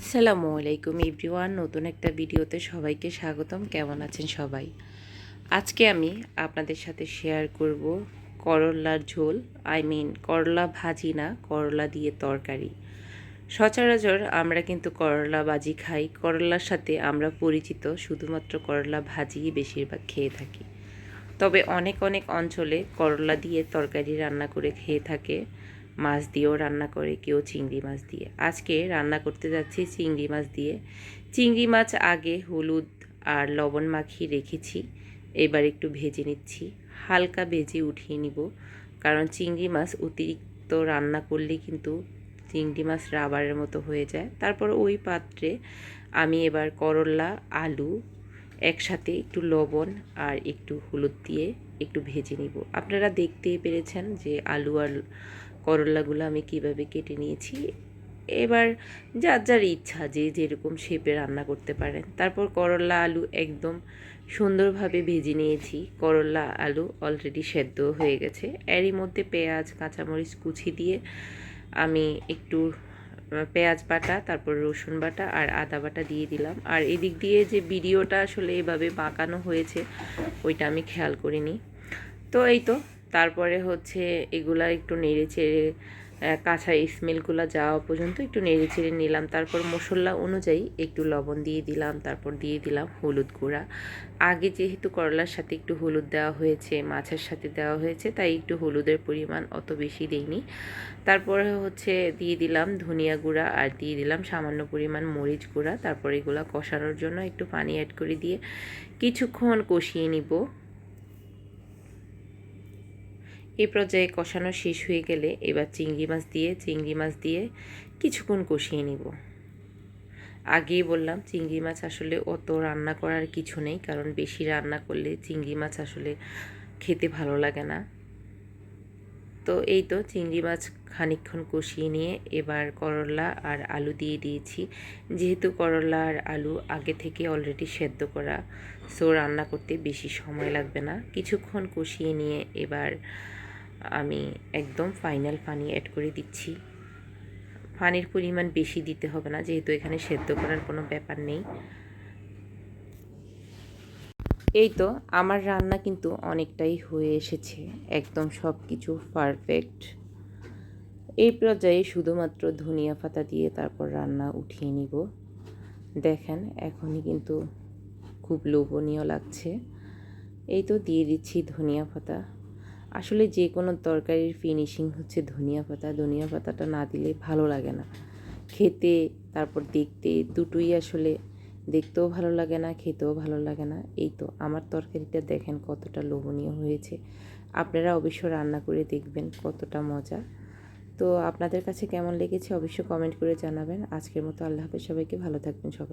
আসসালামু আলাইকুম এভরিওয়ান, নতুন একটা ভিডিওতে সবাইকে স্বাগতম। কেমন আছেন সবাই? আজকে আমি আপনাদের সাথে শেয়ার করব করলার ঝোল আই মিন করলা ভাজি না, করলা দিয়ে তরকারি। সচরাচর আমরা কিন্তু করলা ভাজি খাই। করলার সাথে আমরা পরিচিত, শুধুমাত্র করলা ভাজিই বেশিরভাগ খেয়ে থাকি। তবে অনেক অনেক অঞ্চলে করলা দিয়ে তরকারি রান্না করে খেয়ে থাকে। মাছ দিয়েও রান্না করে, কেউ চিংড়ি মাছ দিয়ে। আজকে রান্না করতে যাচ্ছি চিংড়ি মাছ দিয়ে। চিংড়ি মাছ আগে হলুদ আর লবণ মাখিয়ে রেখেছি, এবার একটু ভেজে নিচ্ছি। হালকা ভেজে উঠিয়ে নিব, কারণ চিংড়ি মাছ অতিরিক্ত রান্না করলে কিন্তু চিংড়ি মাছ রাবারের মতো হয়ে যায়। তারপর ওই পাত্রে আমি এবার করলা, আলু একসাথে একটু লবণ আর একটু হলুদ দিয়ে একটু ভেজে নিব। আপনারা দেখতেই পেরেছেন যে আলু আর করলাগুলো আমি কীভাবে কেটে নিয়েছি। এবার যার যার ইচ্ছা যে যেরকম শেপে রান্না করতে পারেন। তারপর করলা, আলু একদম সুন্দরভাবে ভেজে নিয়েছি। করলা, আলু অলরেডি সেদ্ধ হয়ে গেছে। এরই মধ্যে পেঁয়াজ, কাঁচামরিচ কুচি দিয়ে আমি একটু পেঁয়াজ বাটা, তারপর রসুন বাটা আর আদা বাটা দিয়ে দিলাম। আর এদিক দিয়ে যে ভিডিওটা আসলে এভাবে বাঁকানো হয়েছে, ওইটা আমি খেয়াল করিনি। তো এই তো তারপরে হচ্ছে এগুলা একটু নেড়ে চেড়ে কাঁচা স্মেলগুলো যাওয়া পর্যন্ত একটু নেড়ে চেড়ে নিলাম। তারপর মশলা অনুযায়ী একটু লবণ দিয়ে দিলাম, তারপর দিয়ে দিলাম হলুদ গুঁড়া। আগে যেহেতু করলার সাথে একটু হলুদ দেওয়া হয়েছে, মাছের সাথে দেওয়া হয়েছে, তাই একটু হলুদের পরিমাণ অত বেশি দেইনি। তারপরে হচ্ছে দিয়ে দিলাম ধনিয়া গুঁড়া আর দিয়ে দিলাম সামান্য পরিমাণ মরিচ গুঁড়া। তারপর এগুলো কষানোর জন্য একটু পানি অ্যাড করে দিয়ে কিছুক্ষণ কষিয়ে নিব। এই পর্যায়ে কষানো শেষ হয়ে গেলে এবার চিংড়ি মাছ দিয়ে, চিংড়ি মাছ দিয়ে কিছুক্ষণ কষিয়ে নিব। আগেই বললাম, চিংড়ি মাছ আসলে অত রান্না করার কিছু নেই, কারণ বেশি রান্না করলে চিংড়ি মাছ আসলে খেতে ভালো লাগে না। তো এই তো চিংড়ি মাছ খানিকক্ষণ কষিয়ে নিয়ে এবার করলা আর আলু দিয়ে দিয়েছি। যেহেতু করলা আর আলু আগে থেকে অলরেডি সেদ্ধ করা সো রান্না করতে বেশি সময় লাগবে না। কিছুক্ষণ কষিয়ে নিয়ে এবার আমি একদম ফাইনাল পানি অ্যাড করে দিচ্ছি। পানির পরিমাণ বেশি দিতে হবে না, যেহেতু এখানে সেদ্ধ করার কোনো ব্যাপার নেই। এই তো, আমার রান্না কিন্তু অনেকটাই হয়ে এসেছে, একদম সব কিছু পারফেক্ট এই পর্যায়ে শুধুমাত্র ধনিয়া পাতা দিয়ে তারপর রান্না উঠিয়ে নিব। দেখেন, এখনই কিন্তু খুব লোভনীয় লাগছে। এই তো দিয়ে দিচ্ছি ধনিয়া পাতা। আসলে যে কোনো তরকারির ফিনিশিং হচ্ছে ধনিয়া পাতা। ধনিয়া পাতাটা না দিলে ভালো লাগে না। খেতে, তারপর দেখতে দুটোই আসলে দেখতেও ভালো লাগে না, খেতেও ভালো লাগে না। এই তো আমার তরকারিটা দেখেন কতটা লোভনীয় হয়েছে। আপনারা অবশ্য রান্না করে দেখবেন কতটা মজা। তো আপনাদের কাছে কেমন লেগেছে অবশ্যই কমেন্ট করে জানাবেন। আজকের মতো আল্লাহ হাফেজ। সবাইকে ভালো থাকবেন সবাই।